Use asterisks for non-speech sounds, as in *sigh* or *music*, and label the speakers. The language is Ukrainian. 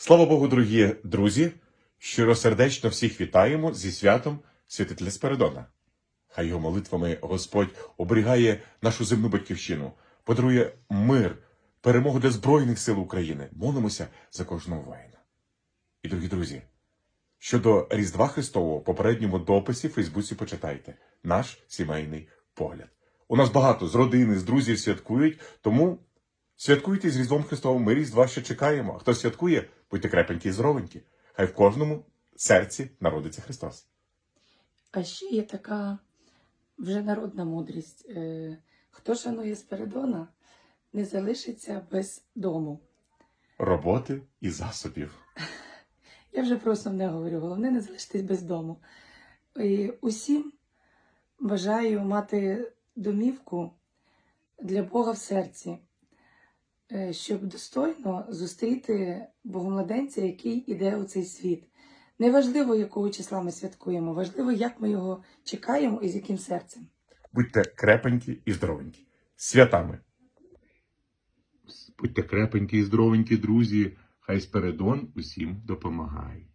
Speaker 1: Слава Богу, дорогі друзі! Щиросердечно всіх вітаємо зі святом святителя Спиридона. Хай його молитвами Господь оберігає нашу земну батьківщину, подарує мир, перемогу для Збройних сил України. Молимося за кожного воїна. І, дорогі друзі, щодо Різдва Христового, в попередньому дописі в Фейсбуці почитайте наш сімейний погляд. У нас багато з родини, з друзів святкують, тому святкуйте з Різдвом Христовим. Ми Різдва ще чекаємо. А хто святкує, будьте крепенькі і здоровенькі. Хай в кожному серці народиться Христос.
Speaker 2: А ще є така вже народна мудрість. Е, Хто шанує Спиридона, не залишиться без дому.
Speaker 1: Роботи і засобів. *laughs*
Speaker 2: Я вже про основне говорю. Головне не залишитись без дому. І усім бажаю мати домівку для Бога в серці, щоб достойно зустріти Богомладенця, який іде у цей світ. Неважливо, якого числа ми святкуємо, важливо, як ми його чекаємо і з яким серцем.
Speaker 1: Будьте крепенькі і здоровенькі. Святами. Будьте крепенькі і здоровенькі, друзі. Хай Спередон усім допомагає.